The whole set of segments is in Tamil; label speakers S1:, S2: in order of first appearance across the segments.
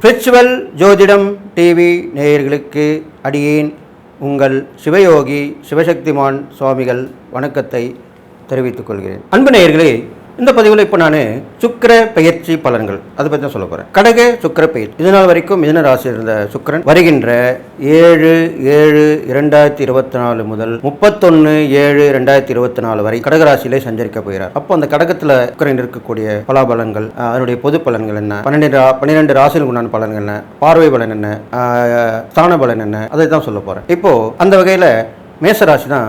S1: ஸ்பிரிச்சுவல் ஜோதிடம் டிவி நேயர்களுக்கு அடியேன் உங்கள் சிவயோகி சிவசக்திமான் சுவாமிகள் வணக்கத்தை தெரிவித்துக் கொள்கிறேன். அன்பு நேயர்களே இந்த பதிவில் இப்போ நான் சுக்கிர பெயர்ச்சி பலன்கள் அதை பற்றி தான் சொல்ல போகிறேன் கடக சுக்கிர பெயர் இதனால் வரைக்கும் மிதன ராசியில் இருந்த சுக்கிரன் வருகின்ற ஏழு ஏழு இரண்டாயிரத்தி இருபத்தி நாலு முதல் முப்பத்தொன்று ஏழு ரெண்டாயிரத்தி இருபத்தி நாலு வரை கடகராசியிலே சஞ்சரிக்க போகிறார். அப்போ அந்த கடகத்தில் சுக்கிரன் இருக்கக்கூடிய பலாபலன்கள் அதனுடைய பொது பலன்கள் என்ன? பன்னெண்டு ரா- பன்னிரெண்டு ராசிகளுக்கு உண்டான பலன்கள் என்ன? பார்வை பலன் என்ன? ஸ்தான பலன் என்ன? அதை தான் சொல்ல போகிறேன் இப்போது அந்த வகையில் மேச ராசி தான்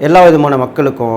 S1: எல்லா விதமான மக்களுக்கும்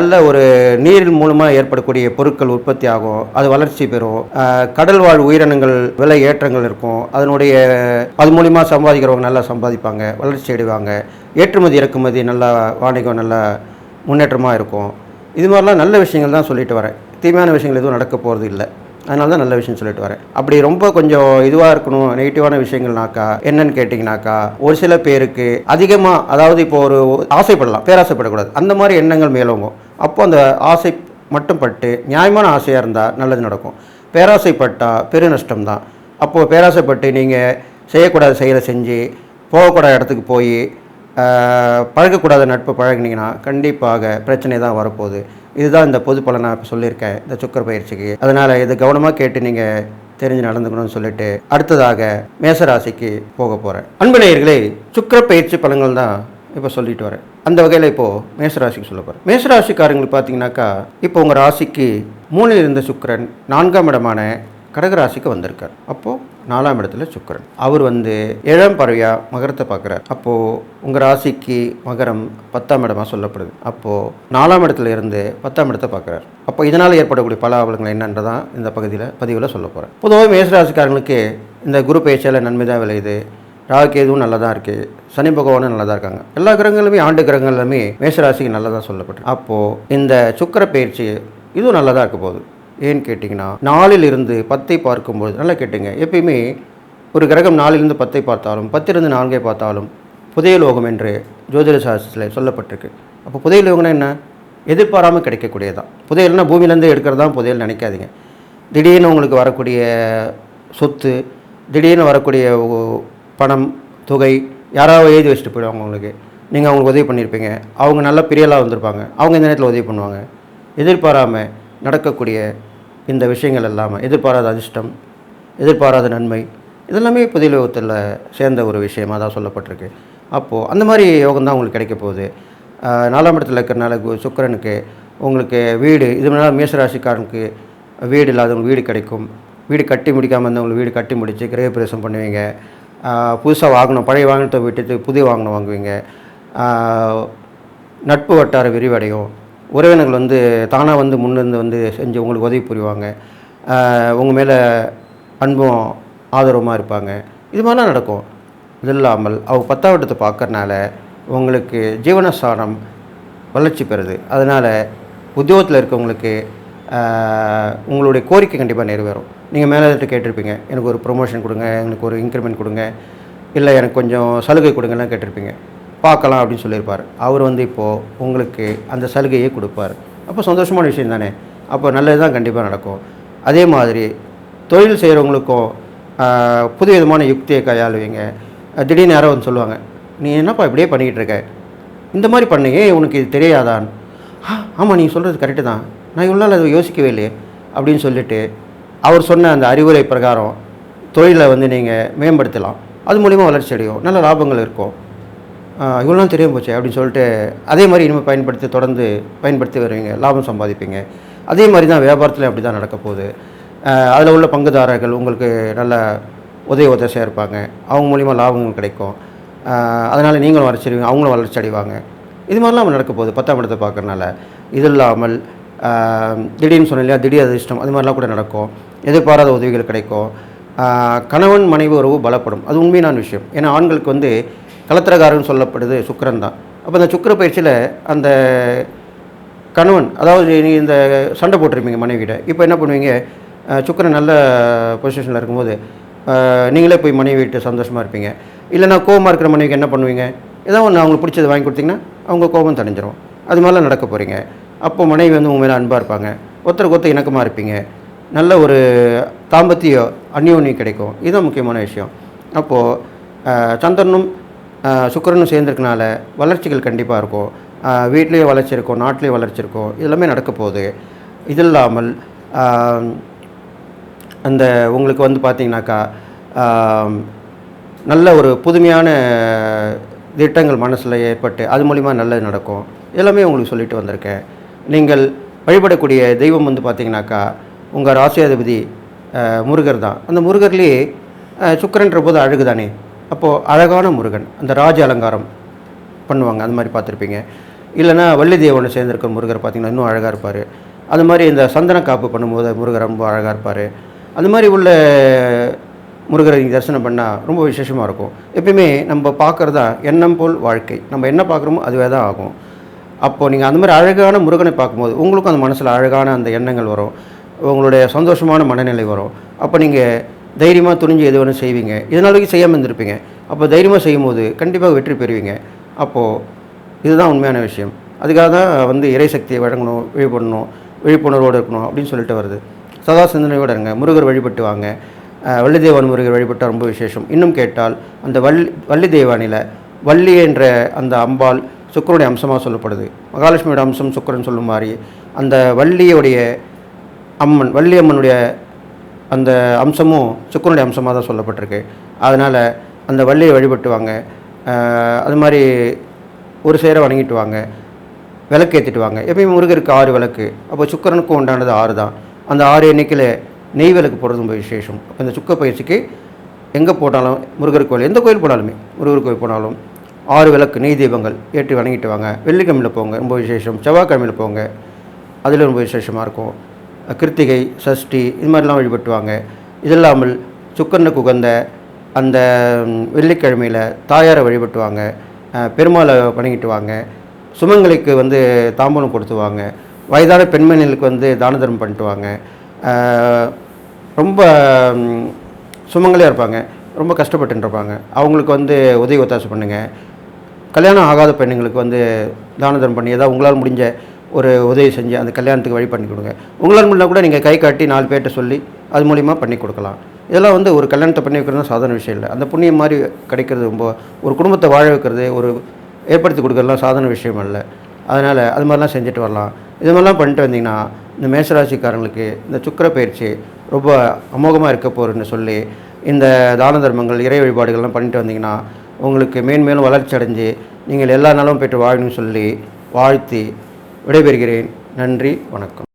S1: நல்ல ஒரு நீரின் மூலமாக ஏற்படக்கூடிய பொருட்கள் உற்பத்தி ஆகும் அது வளர்ச்சி பெறும். கடல் வாழ் உயிரினங்கள் விலை ஏற்றங்கள் இருக்கும். அதனுடைய அது மூலிமா சம்பாதிக்கிறவங்க நல்லா சம்பாதிப்பாங்க வளர்ச்சி அடைவாங்க. ஏற்றுமதி இறக்குமதி நல்லா வாணிகம் நல்லா முன்னேற்றமாக இருக்கும். இது மாதிரிலாம் நல்ல விஷயங்கள் தான் சொல்லிட்டு வரேன். தீமையான விஷயங்கள் எதுவும் நடக்க போகிறது இல்லை. அதனால தான் நல்ல விஷயம் சொல்லிட்டு வரேன். அப்படி ரொம்ப கொஞ்சம் இதுவாக இருக்கணும் நெகட்டிவான விஷயங்கள்னாக்கா என்னன்னு கேட்டிங்கனாக்கா ஒரு சில பேருக்கு அதிகமாக அதாவது இப்போ ஒரு ஆசைப்படலாம் பேராசைப்படக்கூடாது. அந்த மாதிரி எண்ணங்கள் மேலோங்கும். அப்போ அந்த ஆசை மட்டும் பட்டு நியாயமான ஆசையாக இருந்தால் நல்லது நடக்கும். பேராசைப்பட்டால் பெரு நஷ்டம் தான் அப்போது பேராசைப்பட்டு நீங்கள் செய்யக்கூடாத செயலை செஞ்சு போகக்கூடாத இடத்துக்கு போய் பழகக்கூடாத நட்பு பழகினீங்கன்னா கண்டிப்பாக பிரச்சனை தான் வரப்போகுது. இதுதான் இந்த பொது பலன் நான் இப்போ சொல்லியிருக்கேன் இந்த சுக்கர பயிற்சிக்கு. அதனால் இது கவனமாக கேட்டு நீங்கள் தெரிஞ்சு நடந்துக்கணும்னு சொல்லிட்டு அடுத்ததாக மேசராசிக்கு போக போகிறேன் அன்பு நேயர்களே சுக்கர பயிற்சி பலன்கள் தான் இப்போ சொல்லிட்டு வரேன். அந்த வகையில் இப்போது மேசராசிக்கு சொல்ல போகிறேன் மேசராசிக்காரங்களுக்கு பார்த்தீங்கன்னாக்கா இப்போ உங்கள் ராசிக்கு மூணில் இருந்த சுக்கரன் நான்காம் இடமான கடகராசிக்கு வந்திருக்கார். அப்போது நாலாம் இடத்துல சுக்கரன். அவர் வந்து ஏழாம் பறவையாக மகரத்தை பார்க்குறார். அப்போது உங்கள் ராசிக்கு மகரம் பத்தாம் இடமாக சொல்லப்படுது. அப்போது நாலாம் இடத்துல இருந்து பத்தாம் இடத்தை பார்க்குறார். அப்போ இதனால் ஏற்படக்கூடிய பல ஆவலங்கள் என்னன்றதான் இந்த பகுதியில் பதிவில் சொல்ல போகிறேன் பொதுவாக மேசராசிக்காரங்களுக்கு இந்த குரு பேச்சால் நன்மை தான் விளையுது. ராகுகேதுவும் நல்லா தான் இருக்குது சனி பகவானும் நல்லா தான் இருக்காங்க. எல்லா கிரகங்களுமே ஆண்டு கிரகங்களுமே மேசராசிக்கு தான் சொல்லப்பட்டு. அப்போது இந்த சுக்கிர பயிற்சி இதுவும் நல்லா தான் இருக்க போகுது. ஏன்னு கேட்டிங்கன்னா நாலில் இருந்து பத்தை பார்க்கும்போது நல்லா கேட்டுங்க. எப்பயுமே ஒரு கிரகம் நாலிலிருந்து பத்தை பார்த்தாலும் பத்திலிருந்து நான்கை பார்த்தாலும் புதைய லோகம் என்று ஜோதிட சாஸ்திரத்தில் சொல்லப்பட்டிருக்கு. அப்போ புதைய லோகம்னா என்ன? எதிர்பாராமல் கிடைக்கக்கூடியதான் புதையல்னா பூமியிலேருந்து எடுக்கிறது தான் புதையல் நினைக்காதீங்க. திடீர்னு உங்களுக்கு வரக்கூடிய சொத்து திடீர்னு வரக்கூடிய பணம் தொகை யாராவது எழுதி வச்சுட்டு போயிடுவாங்க உங்களுக்கு. நீங்கள் அவங்களுக்கு உதவி பண்ணியிருப்பீங்க. அவங்க நல்ல பிரியலாக வந்திருப்பாங்க. அவங்க இந்த நேரத்தில் உதவி பண்ணுவாங்க. எதிர்பாராமல் நடக்கக்கூடிய இந்த விஷயங்கள் எல்லாமே எதிர்பாராத அதிர்ஷ்டம் எதிர்பாராத நன்மை இதெல்லாமே புதிய யோகத்தில் சேர்ந்த ஒரு விஷயமாக தான் சொல்லப்பட்டிருக்கு. அப்போது அந்த மாதிரி யோகம் தான் உங்களுக்கு கிடைக்க போகுது. நாலாம் இடத்துல இருக்கிறனால கு- உங்களுக்கு வீடு இது முன்னால் மேசராசிக்காரனுக்கு வீடு இல்லாதவங்களுக்கு வீடு கிடைக்கும். வீடு கட்டி முடிக்காமல் இருந்தவங்களுக்கு வீடு கட்டி முடித்து கிரகப்பிரவேசம் பண்ணுவீங்க. புதுசாக வாங்கணும் பழைய வாகனத்தை விட்டுட்டு புதிய வாகனம் வாங்குவீங்க. நட்பு வட்டார விரிவடையும். உறவினர்கள் வந்து தானாக வந்து முன்னிருந்து வந்து செஞ்சு உங்களுக்கு உதவி புரிவாங்க. உங்கள் மேலே அன்பும் ஆதரவுமாக இருப்பாங்க. இது மாதிரிலாம் நடக்கும். இது இல்லாமல் அவங்க பத்தாம் இடத்தை பார்க்கறனால உங்களுக்கு ஜீவனஸ்தானம் வளர்ச்சி பெறுது. அதனால் உத்தியோகத்தில் இருக்கவங்களுக்கு உங்களுடைய கோரிக்கை கண்டிப்பாக நிறைவேறும். நீங்கள் மேலே கேட்டிருப்பீங்க எனக்கு ஒரு ப்ரொமோஷன் கொடுங்க எனக்கு ஒரு இன்க்ரிமெண்ட் கொடுங்க இல்லை எனக்கு கொஞ்சம் சலுகை கொடுங்கலாம் கேட்டிருப்பீங்க. பார்க்கலாம் அப்படின்னு சொல்லியிருப்பார். அவர் வந்து இப்போது உங்களுக்கு அந்த சலுகையை கொடுப்பார். அப்போ சந்தோஷமான விஷயம் தானே. அப்போ நல்லது தான் கண்டிப்பாக நடக்கும். அதே மாதிரி தொழில் செய்கிறவங்களுக்கும் புது விதமான யுக்தியை கையாளுவீங்க. திடீர்னு யாரோ வந்து சொல்லுவாங்க நீ என்னப்பா இப்படியே பண்ணிக்கிட்டு இருக்க? இந்த மாதிரி பண்ணீங்க உனக்கு இது தெரியாதான் ஆ ஆமாம் நீங்கள் சொல்கிறது கரெக்டு தான். நான் இவ்வளோ அதை யோசிக்கவே இல்லையே அப்படின்னு சொல்லிட்டு அவர் சொன்ன அந்த அறிவுரை பிரகாரம் தொழிலை வந்து நீங்கள் மேம்படுத்தலாம். அது மூலிமா வளர்ச்சி அடையும். நல்ல லாபங்கள் இருக்கும். இவ்வளோலாம் இவ்வளோ தெரியாம போச்சு அப்படின்னு சொல்லிட்டு அதே மாதிரி இனிமேல் பயன்படுத்தி தொடர்ந்து பயன்படுத்தி வருவீங்க. லாபம் சம்பாதிப்பீங்க. அதே மாதிரி தான் வியாபாரத்தில் அப்படி தான் நடக்க போகுது. அதில் உள்ள பங்குதாரர்கள் உங்களுக்கு நல்ல உதவி உதவியாக இருப்பாங்க அவங்க மூலிமா லாபங்கள் கிடைக்கும். அதனால் நீங்களும் வளர்ச்சி அடைவீங்க. அவங்களும் வளர்ச்சி அடைவாங்க. இது மாதிரிலாம் நடக்க போகுது. பத்தாம் இடத்தை பார்க்கறனால இது இல்லாமல் திடீர்னு சொன்னேன் இல்லையா திடீர் அதிர்ஷ்டம் அது மாதிரிலாம் கூட நடக்கும். எதிர்பாராத உதவிகள் கிடைக்கும். கணவன் மனைவி உறவு பலப்படும். அது உண்மையான விஷயம். ஏன்னா ஆண்களுக்கு வந்து கலத்திரகாரன் சொல்லப்படுது சுக்கிரன் தான். அப்போ அந்த சுக்கிர பயிற்சியில் அந்த கணவன் அதாவது நீ இந்த சண்டை போட்டிருப்பீங்க மனைவிகிட்ட. இப்போ என்ன பண்ணுவீங்க? சுக்கரன் சுக்கிரன் நல்ல பொசிஷனில் இருக்கும்போது நீங்களே போய் மனைவி வீட்டு சந்தோஷமாக இருப்பீங்க. இல்லைனா கோவமாக இருக்கிற மனைவிக்கு என்ன பண்ணுவீங்க? ஏதோ ஒன்று அவங்களுக்கு பிடிச்சது வாங்கி கொடுத்தீங்கன்னா அவங்க கோபம் தணிஞ்சிரும். அது மாதிரிலாம் நடக்க போகிறீங்க அப்போ மனைவி வந்து உங்கள் மேலே அன்பாக இருப்பாங்க. ஒருத்தருக்கு ஒருத்தர் இணக்கமாக இருப்பீங்க. நல்ல ஒரு தாம்பத்திய அந்யோன்யம் கிடைக்கும். இதுதான் முக்கியமான விஷயம். அப்போது சந்திரனும் சுக்கரனும் சுக்கிரனும் சேர்ந்துருக்கனால வளர்ச்சிகள் கண்டிப்பாக இருக்கும். வீட்லேயே வளர்ச்சி இருக்கும் நாட்டிலேயே வளர்ச்சி இருக்கும் இதெல்லாமே நடக்க போகுது. இது இல்லாமல் அந்த உங்களுக்கு வந்து பார்த்தீங்கன்னாக்கா நல்ல ஒரு புதுமையான திட்டங்கள் மனசில் ஏற்பட்டு அது மூலிமா நல்லது நடக்கும். எல்லாமே உங்களுக்கு சொல்லிட்டு வந்திருக்கேன். நீங்கள் வழிபடக்கூடிய தெய்வம் வந்து பார்த்தீங்கன்னாக்கா உங்கள் ராசியாதிபதி முருகர் தான். அந்த முருகர்லேயே சுக்கரன்ற சுக்கிரன்ற போது அழகு தானே? அப்போது அழகான முருகன் அந்த ராஜ அலங்காரம் பண்ணுவாங்க. அந்த மாதிரி பார்த்துருப்பீங்க. இல்லைன்னா வள்ளி தேவனை சேர்ந்திருக்க முருகர் பார்த்தீங்கன்னா இன்னும் அழகாக இருப்பார். அது மாதிரி இந்த சந்தன காப்பு பண்ணும்போது முருகர் ரொம்ப அழகாக இருப்பார். அந்த மாதிரி உள்ள முருகரை நீங்கள் தரிசனம் பண்ணால் ரொம்ப விசேஷமாக இருக்கும். எப்பயுமே நம்ம பார்க்குறது தான் எண்ணம் போல் வாழ்க்கை. நம்ம என்ன பார்க்குறோமோ அதுவே தான் ஆகும். அப்போது நீங்கள் அந்த மாதிரி அழகான முருகனை பார்க்கும்போது உங்களுக்கும் அந்த மனசில் அழகான அந்த எண்ணங்கள் வரும். உங்களுடைய சந்தோஷமான மனநிலை வரும். அப்போ நீங்கள் தைரியமாக துணிஞ்சு எது வேணும் செய்வீங்க. இதனாலக்கு வரைக்கும் செய்யாமல் இருந்திருப்பீங்க. அப்போ தைரியமாக செய்யும்போது கண்டிப்பாக வெற்றி பெறுவீங்க. அப்போது இதுதான் உண்மையான விஷயம். அதுக்காக தான் வந்து இறைசக்தியை வழங்கணும் விழிப்படணும் விழிப்புணர்வோடு இருக்கணும் அப்படின்னு சொல்லிட்டு வருது. சதா சிந்தனையோடு இருங்க. முருகர் வழிபட்டு வாங்க. வள்ளிதேவன் முருகர் வழிபட்டால் ரொம்ப விசேஷம். இன்னும் கேட்டால் அந்த வள்ளி வள்ளி தேவானில் வள்ளி என்ற அந்த அம்பாள் சுக்கரனுடைய அம்சமாக சொல்லப்படுது. மகாலட்சுமியோட அம்சம் சுக்கரன் சொல்லும் மாதிரி அந்த வள்ளியுடைய அம்மன் வள்ளி அம்மனுடைய அந்த அம்சமும் சுக்கரனுடைய அம்சமாக தான் சொல்லப்பட்டிருக்கு. அதனால் அந்த வள்ளியை வழிபட்டுவாங்க. அது மாதிரி ஒரு சேர வணங்கிட்டு வாங்க விளக்கு ஏற்றிட்டு வாங்க எப்பயும் முருகருக்கு ஆறு விளக்கு. அப்போ சுக்கரனுக்கும் உண்டானது ஆறு தான். அந்த ஆறு எண்ணிக்கையில் நெய் விளக்கு போடுறது ரொம்ப விசேஷம். அப்போ இந்த சுக்க பயிற்சிக்கு எங்கே போட்டாலும் முருகர் கோயில் எந்த கோயில் போனாலுமே முருகர் கோயில் போனாலும் ஆறு விளக்கு நெய் தீபங்கள் ஏற்றி வணங்கிட்டு வாங்க. வெள்ளிக்கிழமையில் போங்க ரொம்ப விசேஷம். செவ்வாய்க்கிழமையில் போங்க. அதில் ரொம்ப விசேஷமாக இருக்கும். கிருத்திகை சஷ்டி இது மாதிரிலாம் வழிபட்டுவாங்க இது இல்லாமல் சுக்கரனுக்கு உகந்த அந்த வெள்ளிக்கிழமையில் தாயாரை வழிபட்டுவாங்க பெருமாளை வணங்கிட்டு வாங்க. வந்து தாம்பூலம் கொடுத்துவாங்க வயதான பெண்மணிகளுக்கு வந்து தான தர்மம் பண்ணிட்டு வாங்க. ரொம்ப சுமங்களே சுமங்கலியாக இருப்பாங்க. ரொம்ப கஷ்டப்பட்டுன்னு இருப்பாங்க. அவங்களுக்கு வந்து உதவி ஒத்தாசை பண்ணுங்கள் கல்யாணம் ஆகாத பெண்ணுங்களுக்கு வந்து தான தர்மம் பண்ணி ஏதாவது உங்களால் முடிஞ்ச ஒரு உதவி செஞ்சு அந்த கல்யாணத்துக்கு வழி பண்ணி கொடுங்க. உங்களால் முடியல கூட நீங்கள் கை காட்டி நாலு பேர்கிட்ட சொல்லி அது மூலிமா பண்ணி கொடுக்கலாம். இதெல்லாம் வந்து ஒரு கல்யாணத்தை பண்ணி வைக்கிறது சாதாரண விஷயம் இல்லை. அந்த புண்ணியம் மாதிரி கிடைக்கிறது ரொம்ப ஒரு குடும்பத்தை வாழ வைக்கிறது ஒரு ஏற்படுத்தி கொடுக்குறதுலாம் சாதாரண விஷயம் இல்லை. அதனால் அது மாதிரிலாம் செஞ்சுட்டு வரலாம். இது மாதிரிலாம் பண்ணிட்டு வந்தீங்கன்னா இந்த மேசராசிக்காரங்களுக்கு இந்த சுக்கிர பயிற்சி ரொம்ப அமோகமாக இருக்க போகிறேன்னு சொல்லி இந்த தான தர்மங்கள் இறை வழிபாடுகள்லாம் பண்ணிட்டு வந்தீங்கன்னா உங்களுக்கு மேன்மேலும் வளர்ச்சி அடைஞ்சு நீங்கள் எல்லா நாளும் பெற்று வாழணும்னு சொல்லி வாழ்த்தி விடைபெறுகிறேன். நன்றி வணக்கம்.